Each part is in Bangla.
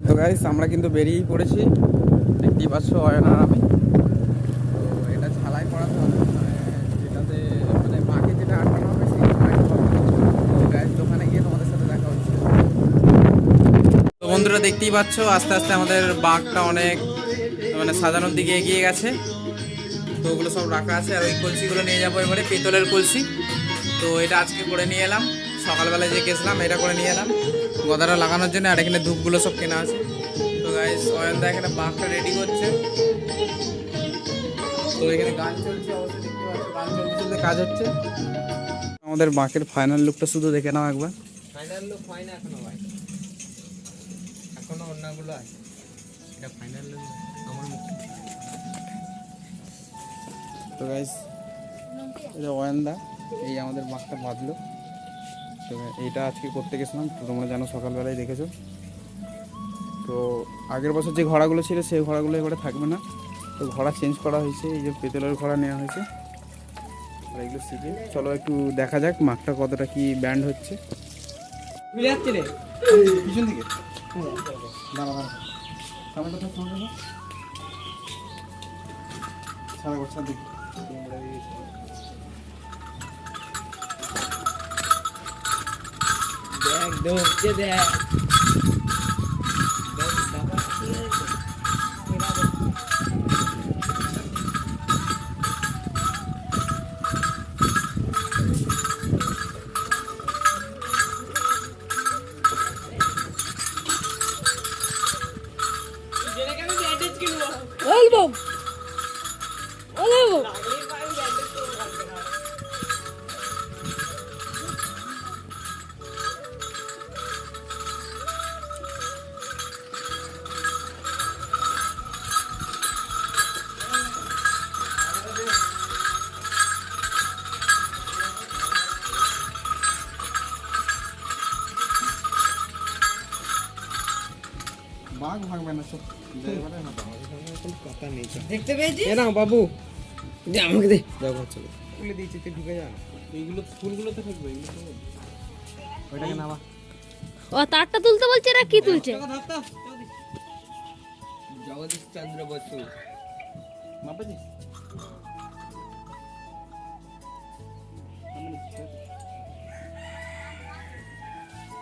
তো গাইস আমরা কিন্তু বেরিয়েই পড়েছি। দেখতেই পাচ্ছ অয়ন আর আমি। তো এটা ঝালাই করাতে হবে মানে যেটাতে মানে মাকে যেটা আটকানো হবে গাইস দোকানে গিয়ে তোমাদের সাথে দেখা হচ্ছে। তো বন্ধুরা, দেখতেই পাচ্ছ, আস্তে আস্তে আমাদের বাঘটা অনেক মানে সাজানোর দিকে এগিয়ে গেছে। তো ওগুলো সব রাখা আছে, আর ওই কলসিগুলো নিয়ে যাব এবারে, পেতলের কলসি। তো এটা আজকে করে নিয়ে এলাম। সকালবেলায় যে গেছিলাম, এটা করে নিয়ে এলাম। গদাটা লাগানোর জন্য আর এখানে ধূপগুলো সব কেনা আছে। তো গাইস অয়নদা এখানে বাঘটা রেডি করছে। তো এখানে গান চলছে অবশ্যই দেখতে পাচ্ছ গান চলতে চলতে কাজ হচ্ছে। আমাদের বাঁকের ফাইনাল লুকটা শুধু দেখে নাও একবার। ফাইনাল লুক হয় না এখনও ভাই। এখনও অন্যগুলো আছে। এটা ফাইনাল লুক আমার তো গাইস এটা অয়নদা এই আমাদের বাঘটা বাঁধলো। তো এইটা আজকে করতে গেছিলাম তো তোমরা জানো সকালবেলায় দেখেছ। তো আগের বছর যে ঘোড়াগুলো ছিল সেই ঘোড়াগুলো এবারে থাকবে না। তো ঘোড়া চেঞ্জ করা হয়েছে এই যে পেতলের ঘোড়া নেওয়া হয়েছে। আর এগুলো শিখে চলো একটু দেখা যাক মাঠটা কতটা কি ব্যান্ড হচ্ছে। পিছন সারা বছর দেখ। Đường chia đều. বাঘ ভাগবে না সব কথা নেই দেখতে পেয়েছি এ নাও বাবু। দে আমাকে দে। দেখো চলো। খুলে দিয়েছি তুই ঢুকে যা। এইগুলো ফুলগুলোতে থাকবে এগুলো তো ওইটাকে নামা। ও তারটা তুলতে বলছে না কি তুলছে? জগদীশ চন্দ্র বসু। মাপাছিস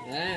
হ্যাঁ।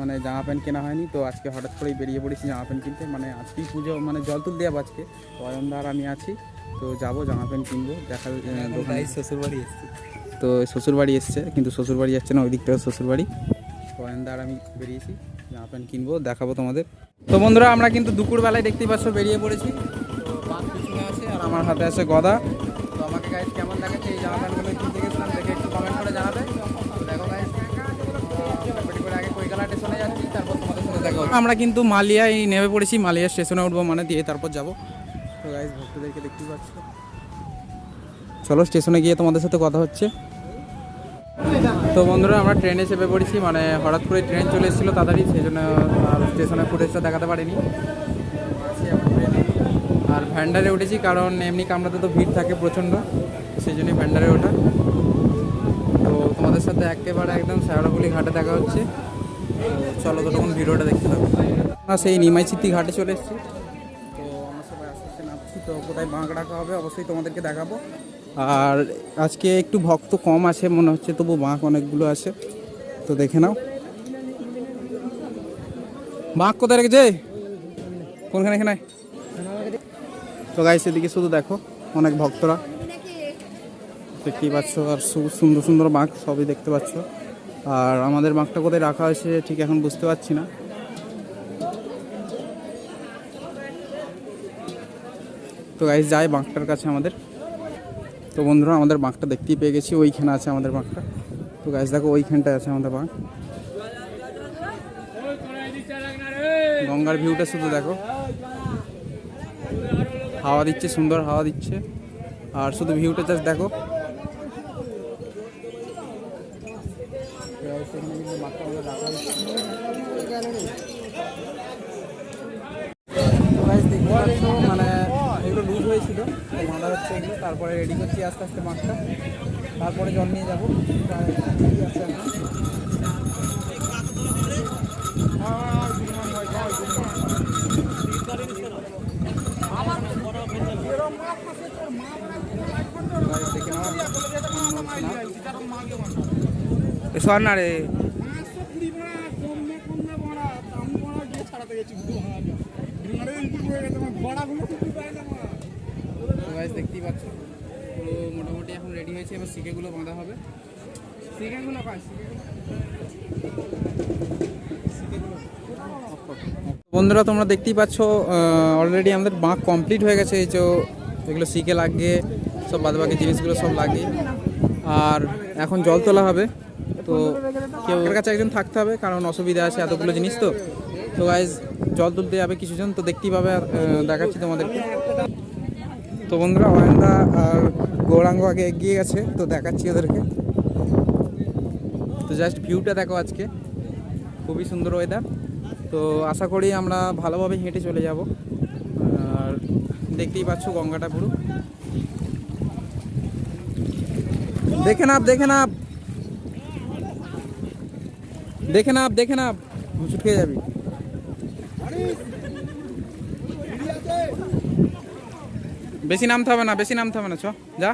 মানে জামা প্যান্ট কেনা হয়নি তো আজকে হঠাৎ করেই বেরিয়ে পড়েছি জামা প্যান্ট কিনতে। মানে আজকেই পুজো মানে জল তুল দেওয়া আজকে। তো অয়নদা আর আমি আছি তো যাব জামা প্যান্ট কিনবো। দেখা দোকানে। শ্বশুর বাড়ি এসছি। তো শ্বশুরবাড়ি এসছে কিন্তু শ্বশুরবাড়ি যাচ্ছে না ওই দিকটা শ্বশুর বাড়ি তো অয়নদা আর আমি বেরিয়েছি জামা প্যান্ট কিনবো দেখাবো তোমাদের। তো বন্ধুরা আমরা কিন্তু দুপুরবেলায় দেখতেই পাচ্ছ বেরিয়ে পড়েছি। তো বাস পিছনে আছে আর আমার হাতে আছে গদা। তো আমাকে গাইজ কেমন দেখাচ্ছে এই জামা প্যান্টগুলো কিনতে গেছিলাম দেখে একটু কমেন্ট করে জানাবে তো দেখো গাইজ করে আগে কৈকালা স্টেশনে যাচ্ছি তারপর তোমাদের সাথে দেখা হচ্ছে। আমরা কিন্তু মালিয়ায় নেমে পড়েছি, মালিয়া স্টেশনে উঠবো মানে দিয়ে তারপর যাব। তো ভক্তদেরকে দেখতেই পাচ্ছ। চলো স্টেশনে গিয়ে তোমাদের সাথে কথা হচ্ছে। তো বন্ধুরা, আমরা ট্রেনে চেপে পড়েছি মানে হঠাৎ করে ট্রেন চলে এসেছিল তাড়াতাড়ি, সেই জন্য আর স্টেশনের ফুটেজটা দেখাতে পারিনি। আর ভ্যান্ডারে উঠেছি, কারণ এমনি কামড়াতে তো ভিড় থাকে প্রচণ্ড, সেই জন্যই ভ্যান্ডারে ওঠা। তো তোমাদের সাথে একেবারে একদম শ্যাওড়াগুলি ঘাটে দেখা হচ্ছে। চলো তো তখন ভিডিওটা দেখতে থাকো। না, সেই নিমাই সিদ্ধি ঘাটে চলে এসেছি। তো আমরা সবাই আস্তে আস্তে নামছি। তো কোথায় বাঁক রাখা হবে অবশ্যই তোমাদেরকে দেখাবো। আর আজকে একটু ভক্ত কম আছে, মনে হচ্ছে তবু বাঁক অনেকগুলো আছে। তো দেখে নাও। বাঁক কোথায় রেখেছে? কোনখানে, এখানে? তো গাইস এদিকে শুধু দেখো, অনেক ভক্তরা। দেখতেই পাচ্ছ, আর সুন্দর সুন্দর বাঁক সবই দেখতে পাচ্ছ। আর আমাদের বাঁকটা কোথায় রাখা হয়েছে ঠিক এখন বুঝতে পারছি না। তো গাইস যাই বাঁকটার কাছে আমাদের। তো বন্ধুরা, আমাদের বাঁকটা দেখতেই পেয়ে গেছি, ওইখানে আছে আমাদের বাঁকটা তো গাইস দেখো ওইখানটায় আছে আমাদের বাঁক গঙ্গার ভিউটা শুধু দেখো। হাওয়া দিচ্ছে, সুন্দর হাওয়া দিচ্ছে। আর শুধু ভিউটা জাস্ট দেখো সেখানে কিন্তু মাথা আমাদের রাখা হচ্ছে। Guys, দেখতে পাচ্ছ, মানে এগুলো লুজ হয়েছিল তো বাঁধা হচ্ছে এগুলো। তারপরে রেডি করছি আস্তে আস্তে মাছটা তারপরে জল নিয়ে যাব। না। সর না রে তো গাইস দেখতেই পাচ্ছ পুরো মোটামুটি এখন রেডি হয়েছে এবার সিকেগুলো বাঁধা হবে। সিকেগুলো কাজ বন্ধুরা, তোমরা দেখতেই পাচ্ছ অলরেডি আমাদের বাঁক কমপ্লিট হয়ে গেছে, এই যে এগুলো সিকে লাগিয়ে, সব বাদবাকি জিনিসগুলো সব লাগিয়ে। আর এখন জল তোলা হবে, তো কেউ ওর কাছে একজন থাকতে হবে, কারণ অসুবিধা আছে এতগুলো জিনিস তো। তো গাইজ জল তুলতে যাবে কিছুজন, তো দেখতেই পাবে আর দেখাচ্ছি তোমাদেরকে। তো বন্ধুরা, অয়নদা আর গৌরাঙ্গ আগে এগিয়ে গেছে, তো দেখাচ্ছি ওদেরকে। তো জাস্ট ভিউটা দেখো আজকে। খুবই সুন্দর ওয়েদার তো আশা করি আমরা ভালোভাবে হেঁটে চলে যাব। আর দেখতেই পাচ্ছ গঙ্গাটা পুরো। দেখে নাপ দেখে নাপ দেখে নাপ দেখে নাপ হুচুট খেয়ে যাবি। বেশি নামতে হবে না, বেশি নামতে হবে না, চ, যা।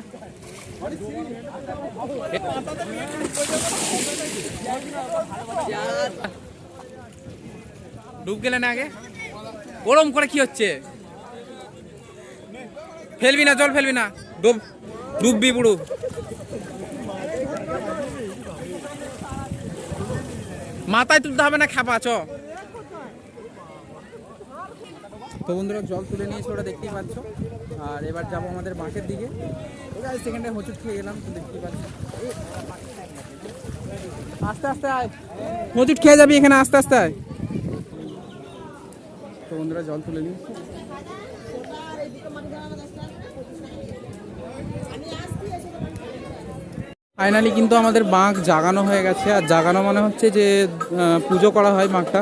ডুব গেলে না আগে? ওরম করে কি হচ্ছে? ফেলবি না, জল ফেলবি না। ডুব, ডুববি পুরো। মাথায় তুলতে হবে না, খেপা, চ। তো বন্ধুরা, জল তুলে নিয়েছে ওরা দেখতেই পাচ্ছ। আর এবার যাব আমাদের বাঁকের দিকে। আজ সেকেন্ডে হচুট খেয়ে গেলাম, তো দেখতেই পাচ্ছ। আস্তে আস্তে আয়। হচুট খেয়ে যাবি এখানে, আস্তে আস্তে আয়। তো বন্ধুরা, জল তুলে নিয়েছে ফাইনালি কিন্তু আমাদের বাঁক জাগানো হয়ে গেছে। আর জাগানো মানে হচ্ছে যে পুজো করা হয় বাঁকটা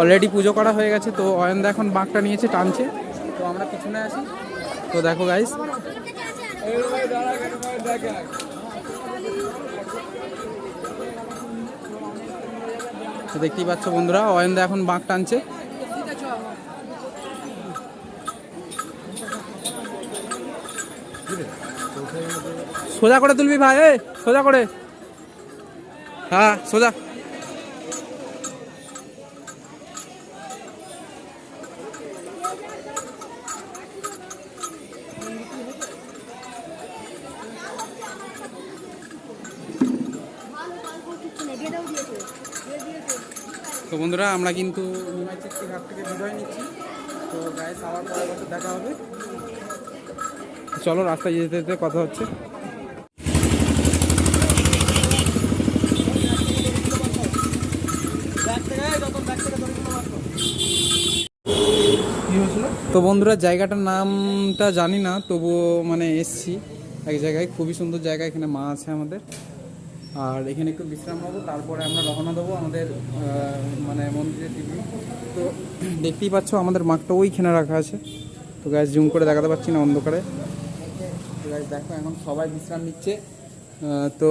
অলরেডি পুজো করা হয়ে গেছে, তো অয়নদা এখন বাঁকটা নিয়েছে, টানছে। তো আমরা পিছনে আসি তো দেখো গাইস দেখতেই পাচ্ছ বন্ধুরা, অয়নদা এখন বাঁক টানছে। সোজা করে তুলবি ভাই এ সোজা করে। হ্যাঁ সোজা। তো বন্ধুরা, আমরা কিন্তু থেকে নিচ্ছি। তো গায়ে দেখা হবে। চলো, রাস্তায় যেতে যেতে কথা হচ্ছে। তো বন্ধুরা, জায়গাটার নামটা জানি না, তবুও মানে এসছি এক জায়গায়। খুবই সুন্দর জায়গা, এখানে মা আছে আমাদের। আর এখানে একটু বিশ্রাম নেব, তারপরে আমরা রওনা দেবো আমাদের মানে মন্দিরের দিকে তো দেখতেই পাচ্ছ, আমাদের মাঠটা ওইখানে রাখা আছে। তো গ্যাস জুম করে দেখাতে পারছি না অন্ধকারে। তো guys, দেখো, এখন সবাই বিশ্রাম নিচ্ছে। তো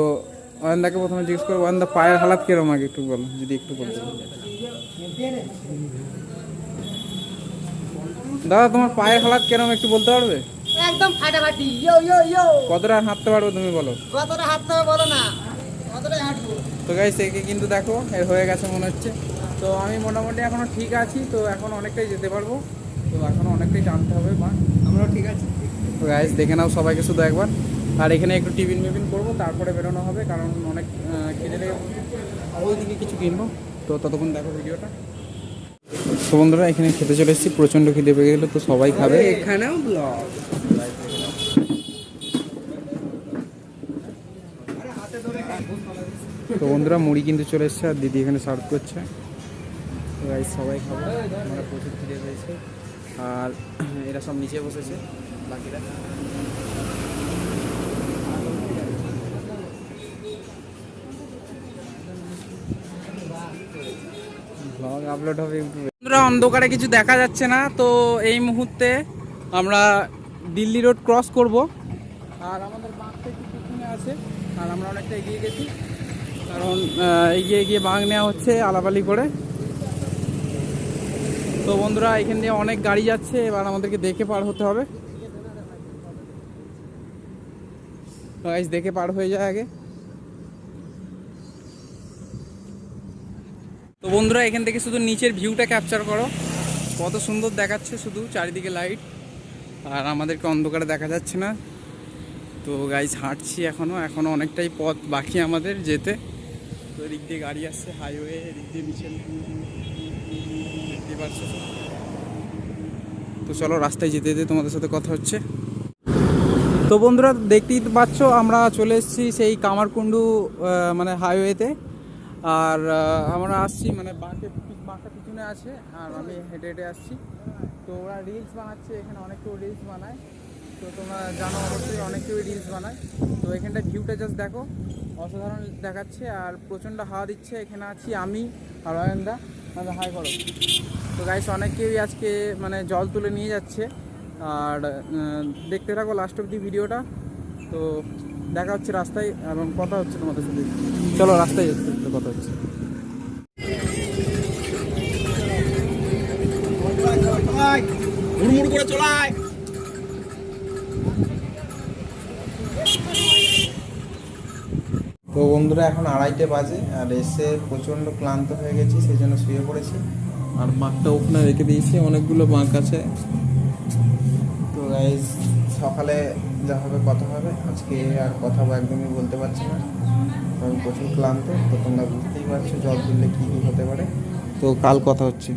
অয়নদাকে প্রথমে জিজ্ঞেস করব অয়নদা পায়ের হালাত কিরম আগে একটু বলো, যদি একটু বলতে দাদা তোমার পায়ের হালাত কিরম একটু বলতে পারবে? একদম ফাটাফাটি। ইয়ো ইয়ো ইয়ো। কতটা হাঁটতে পারবে তুমি বলো? কতটা হাঁটতে হবে বলো না। কতটা হাঁটবো? তো গাইস একে কিন্তু দেখো এর হয়ে গেছে মনে হচ্ছে। তো আমি মোটামুটি এখনও ঠিক আছি তো এখন অনেকটাই যেতে পারব। তো এখনও অনেকটাই টানতে হবে মা আমরাও ঠিক আছি। তো গাইস দেখে নাও সবাইকে শুধু একবার। আর এখানে একটু টিফিন মিফিন করব তারপরে বেরোনো হবে কারণ অনেক খিদে লেগে ওইদিকে কিছু কিনবো। তো ততক্ষণ দেখো ভিডিওটা। তো বন্ধুরা এখানে খেতে চলে এসেছি। প্রচণ্ড খিদে পেয়ে গেলো তো সবাই খাবে। এখানেও ব্লগ তো বন্ধুরা মুড়ি কিন্তু চলে এসছে আর দিদি এখানে সার্ভ করছে। তো গাইস সবাই খাব। আমরা প্রচুর খিদে পেয়েছে। আর এরা সব নিচে বসেছে বাকিরা। ব্লগ আপলোড হবে। ইউটিউবে বন্ধুরা, অন্ধকারে কিছু দেখা যাচ্ছে না, তো এই মুহূর্তে আমরা দিল্লি রোড ক্রস করব। আর আমাদের বাঁকটা একটু পিছনে আছে, আর আমরা অনেকটা এগিয়ে গেছি। কারণ এগিয়ে এগিয়ে বাঁক নেওয়া হচ্ছে আলাপালি করে। তো বন্ধুরা, এখান দিয়ে অনেক গাড়ি যাচ্ছে, এবার আমাদেরকে দেখে পার হতে হবে। দেখে পার হয়ে যায় আগে। বন্ধুরা, এখান থেকে শুধু নিচের ভিউটা ক্যাপচার করো। কত সুন্দর দেখাচ্ছে শুধু, চারিদিকে লাইট আর আমাদেরকে অন্ধকারে দেখা যাচ্ছে না। তো গাইজ হাঁটছি এখনও এখনও অনেকটাই পথ বাকি আমাদের যেতে। তো এদিক দিয়ে গাড়ি আসছে হাইওয়ে এদিক দিয়ে মিছিল দেখতে তো চলো, রাস্তায় যেতে যেতে তোমাদের সাথে কথা হচ্ছে। তো বন্ধুরা, দেখতেই পাচ্ছ, আমরা চলে এসেছি সেই কামারকুণ্ডু মানে হাইওয়েতে আর আমরা আসছি মানে বাঁকে, বাঁকা পিছনে আছে, আর আমি হেঁটে হেঁটে আসছি। তো ওরা রিলস বানাচ্ছে, এখানে অনেক কেউ রিলস বানায়। তো তোমরা জানো অবশ্যই অনেক কেউ রিলস বানায়। তো এখানটা ভিউটা জাস্ট দেখো, অসাধারণ দেখাচ্ছে, আর প্রচণ্ড হাওয়া দিচ্ছে। এখানে আছি আমি আর অয়নদা। মানে হাই করো। তো গাইস অনেকেই আজকে মানে জল তুলে নিয়ে যাচ্ছে। আর দেখতে থাকো লাস্ট অব্দি ভিডিওটা। তো দেখা হচ্ছে রাস্তায় এবং কথা হচ্ছে তোমাদের সাথে। চলো রাস্তায় কথা হচ্ছে। হুড়মুড় করে চলায়। তো বন্ধুরা এখন আড়াইটে বাজে আর এসে প্রচণ্ড ক্লান্ত হয়ে গেছি সেই জন্য শুয়ে পড়েছি। আর বাঁকটা ওখানে রেখে দিয়েছি অনেকগুলো বাঁক আছে। তো গাইজ সকালে যা হবে কথা হবে। আজকে আর কথা একদমই বলতে পারছি না। আমি প্রচুর ক্লান্ত, তো তোমরা বুঝতেই পারছ জল তুললে কী কী হতে পারে। তো কাল কথা হচ্ছে।